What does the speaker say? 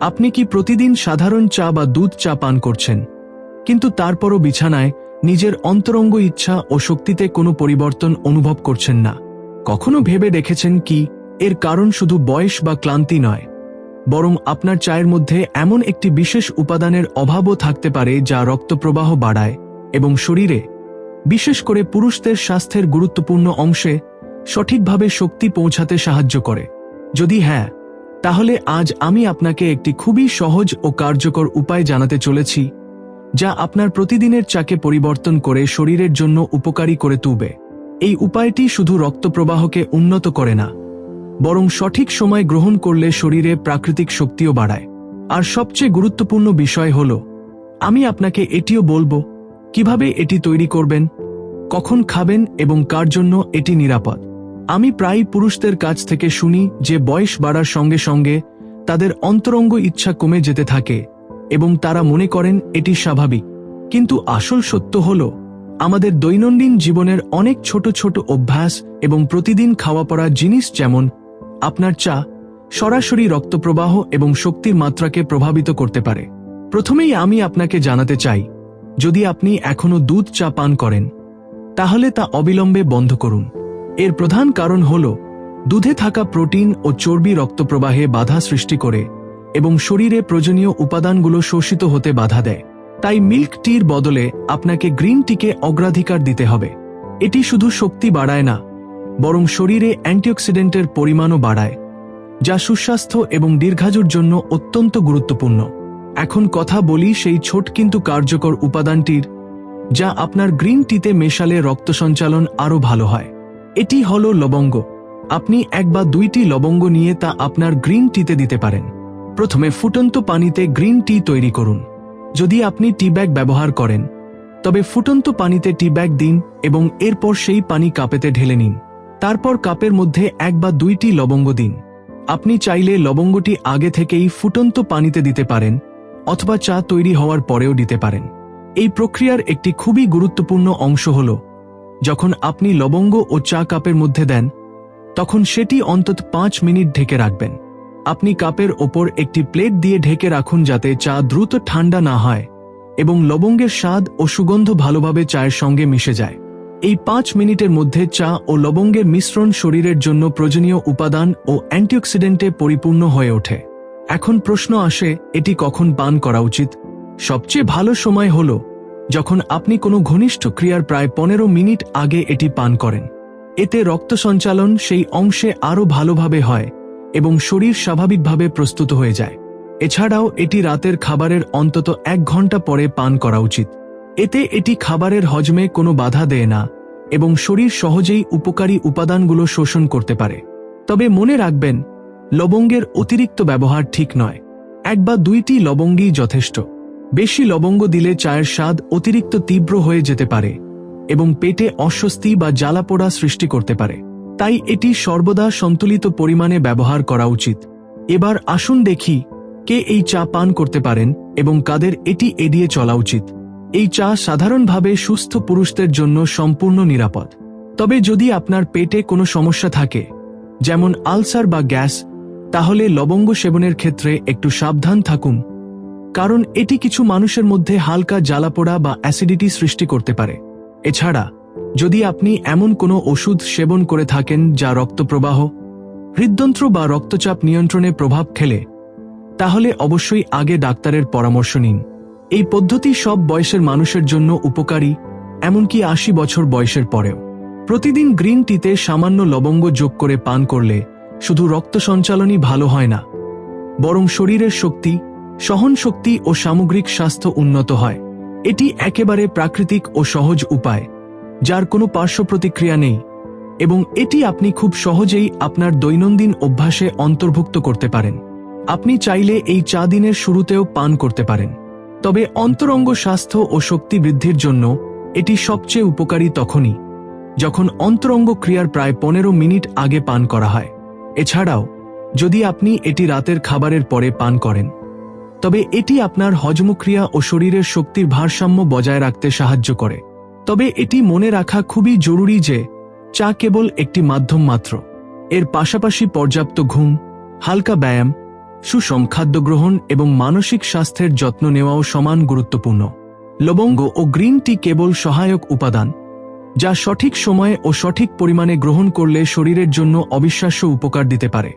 আপনি কি প্রতিদিন সাধারণ চা বা দুধ চা পান করছেন? কিন্তু তারপরও বিছানায় নিজের অন্তরঙ্গ ইচ্ছা ও শক্তিতে কোনো পরিবর্তন অনুভব করছেন না। কখনো ভেবে দেখেছেন কি, এর কারণ শুধু বয়স বা ক্লান্তি নয়, বরং আপনার চায়ের মধ্যে এমন একটি বিশেষ উপাদানের অভাবও থাকতে পারে যা রক্তপ্রবাহ বাড়ায় এবং শরীরে, বিশেষ করে পুরুষদের স্বাস্থ্যের গুরুত্বপূর্ণ অংশে, সঠিকভাবে শক্তি পৌঁছাতে সাহায্য করে। যদি হ্যাঁ তাহলে আজ আমি আপনাকে একটি খুবই সহজ ও কার্যকর উপায় জানাতে চলেছি, যা আপনার প্রতিদিনের চাকে পরিবর্তন করে শরীরের জন্য উপকারী করে তুলবে। এই উপায়টি শুধু রক্তপ্রবাহকে উন্নত করে না, বরং সঠিক সময় গ্রহণ করলে শরীরে প্রাকৃতিক শক্তিও বাড়ায়। আর সবচেয়ে গুরুত্বপূর্ণ বিষয় হল, আমি আপনাকে এটিও বলব, কীভাবে এটি তৈরি করবেন, কখন খাবেন এবং কার জন্য এটি নিরাপদ। আমি প্রায় পুরুষদের কাছ থেকে শুনি যে বয়স বাড়ার সঙ্গে সঙ্গে তাদের অন্তরঙ্গ ইচ্ছা কমে যেতে থাকে এবং তারা মনে করেন এটি স্বাভাবিক। কিন্তু আসল সত্য হল, আমাদের দৈনন্দিন জীবনের অনেক ছোট ছোট অভ্যাস এবং প্রতিদিন খাওয়া পড়া জিনিস যেমন আপনার চা, সরাসরি রক্তপ্রবাহ এবং শক্তির মাত্রাকে প্রভাবিত করতে পারে। প্রথমেই আমি আপনাকে জানাতে চাই, যদি আপনি এখনও দুধ চা পান করেন, তাহলে তা অবিলম্বে বন্ধ করুন। এর প্রধান কারণ হল, দুধে থাকা প্রোটিন ও চর্বি রক্তপ্রবাহে বাধা সৃষ্টি করে এবং শরীরে প্রয়োজনীয় উপাদানগুলো শোষিত হতে বাধা দেয়। তাই মিল্ক টির বদলে আপনাকে গ্রিন টিকে অগ্রাধিকার দিতে হবে। এটি শুধু শক্তি বাড়ায় না, বরং শরীরে অ্যান্টিঅক্সিডেন্টের পরিমাণও বাড়ায়, যা সুস্বাস্থ্য এবং দীর্ঘায়ুর জন্য অত্যন্ত গুরুত্বপূর্ণ। এখন কথা বলি সেই ছোট কিন্তু কার্যকর উপাদানটির, যা আপনার গ্রিন টিতে মেশালে রক্ত সঞ্চালন আরও ভালো হয়। এটি হল লবঙ্গ। আপনি এক বা দুইটি লবঙ্গ নিয়ে তা আপনার গ্রিন টিতে দিতে পারেন। প্রথমে ফুটন্ত পানিতে গ্রিন টি তৈরি করুন। যদি আপনি টি ব্যাগ ব্যবহার করেন, তবে ফুটন্ত পানিতে টি ব্যাগ দিন এবং এরপর সেই পানি কাপেতে ঢেলে নিন। তারপর কাপের মধ্যে এক বা দুইটি লবঙ্গ দিন। আপনি চাইলে লবঙ্গটি আগে থেকেই ফুটন্ত পানিতে দিতে পারেন অথবা চা তৈরি হওয়ার পরেও দিতে পারেন। এই প্রক্রিয়ার একটি খুবই গুরুত্বপূর্ণ অংশ হল যখন আপনি লবঙ্গ ও চা কাপের মধ্যে দেন, তখন সেটি অন্তত পাঁচ মিনিট ঢেকে রাখবেন। আপনি কাপের ওপর একটি প্লেট দিয়ে ঢেকে রাখুন যাতে চা দ্রুত ঠান্ডা না হয় এবং লবঙ্গের স্বাদ ও সুগন্ধ ভালোভাবে চায়ের সঙ্গে মিশে যায়। এই পাঁচ মিনিটের মধ্যে চা ও লবঙ্গের মিশ্রণ শরীরের জন্য প্রয়োজনীয় উপাদান ও অ্যান্টিঅক্সিডেন্টে পরিপূর্ণ হয়ে ওঠে। এখন প্রশ্ন আসে, এটি কখন পান করা উচিত? সবচেয়ে ভালো সময় হল যখন আপনি কোনো ঘনিষ্ঠ ক্রিয়ার প্রায় পনেরো মিনিট আগে এটি পান করেন। এতে রক্ত সঞ্চালন সেই অংশে আরও ভালোভাবে হয় এবং শরীর স্বাভাবিকভাবে প্রস্তুত হয়ে যায়। এছাড়াও এটি রাতের খাবারের অন্তত এক ঘণ্টা পরে পান করা উচিত। এতে এটি খাবারের হজমে কোনো বাধা দেয় না এবং শরীর সহজেই উপকারী উপাদানগুলো শোষণ করতে পারে। তবে মনে রাখবেন, লবঙ্গের অতিরিক্ত ব্যবহার ঠিক নয়। এক বা দুইটি লবঙ্গই যথেষ্ট। বেশি লবঙ্গ দিলে চায়ের স্বাদ অতিরিক্ত তীব্র হয়ে যেতে পারে এবং পেটে অস্বস্তি বা জ্বালাপোড়া সৃষ্টি করতে পারে। তাই এটি সর্বদা সন্তুলিত পরিমাণে ব্যবহার করা উচিত। এবার আসুন দেখি কে এই চা পান করতে পারেন এবং কাদের এটি এড়িয়ে চলা উচিত। এই চা সাধারণভাবে সুস্থ পুরুষদের জন্য সম্পূর্ণ নিরাপদ। তবে যদি আপনার পেটে কোনো সমস্যা থাকে, যেমন আলসার বা গ্যাস, তাহলে লবঙ্গ সেবনের ক্ষেত্রে একটু সাবধান থাকুন। কারণ এটি কিছু মানুষের মধ্যে হালকা জ্বালাপোড়া বা অ্যাসিডিটি সৃষ্টি করতে পারে। এছাড়া, যদি আপনি এমন কোনো ওষুধ সেবন করে থাকেন যা রক্তপ্রবাহ, হৃদযন্ত্র বা রক্তচাপ নিয়ন্ত্রণে প্রভাব খেলে তাহলে অবশ্যই আগে ডাক্তারের পরামর্শ নিন। এই পদ্ধতি সব বয়সের মানুষের জন্য উপকারী, এমনকি আশি বছর বয়সের পরেও। প্রতিদিন গ্রিন টিতে সামান্য লবঙ্গ যোগ করে পান করলে শুধু রক্ত সঞ্চালনই ভালো হয় না, বরং শরীরের শক্তি সহনশক্তি ও সামগ্রিক স্বাস্থ্য উন্নত হয়। এটি একেবারে প্রাকৃতিক ও সহজ উপায়, যার কোনো পার্শ্ব প্রতিক্রিয়া নেই, এবং এটি আপনি খুব সহজেই আপনার দৈনন্দিন অভ্যাসে অন্তর্ভুক্ত করতে পারেন। আপনি চাইলে এই চা দিনের শুরুতেও পান করতে পারেন। তবে অন্তরঙ্গ স্বাস্থ্য ও শক্তি বৃদ্ধির জন্য এটি সবচেয়ে উপকারী তখনই, যখন অন্তরঙ্গ ক্রিয়ার প্রায় পনেরো মিনিট আগে পান করা হয়। এছাড়াও, যদি আপনি এটি রাতের খাবারের পরে পান করেন তবে এটি আপনার হজমক্রিয়া ও শরীরের শক্তির ভারসাম্য বজায় রাখতে সাহায্য করে। তবে এটি মনে রাখা খুবই জরুরি যে, চা কেবল একটি মাধ্যম মাত্র। এর পাশাপাশি পর্যাপ্ত ঘুম, হালকা ব্যায়াম, সুষম খাদ্য গ্রহণ এবং মানসিক স্বাস্থ্যের যত্ন নেওয়াও সমান গুরুত্বপূর্ণ। লবঙ্গ ও গ্রিন টি কেবল সহায়ক উপাদান, যা সঠিক সময়ে ও সঠিক পরিমাণে গ্রহণ করলে শরীরের জন্য অবিশ্বাস্য উপকার দিতে পারে।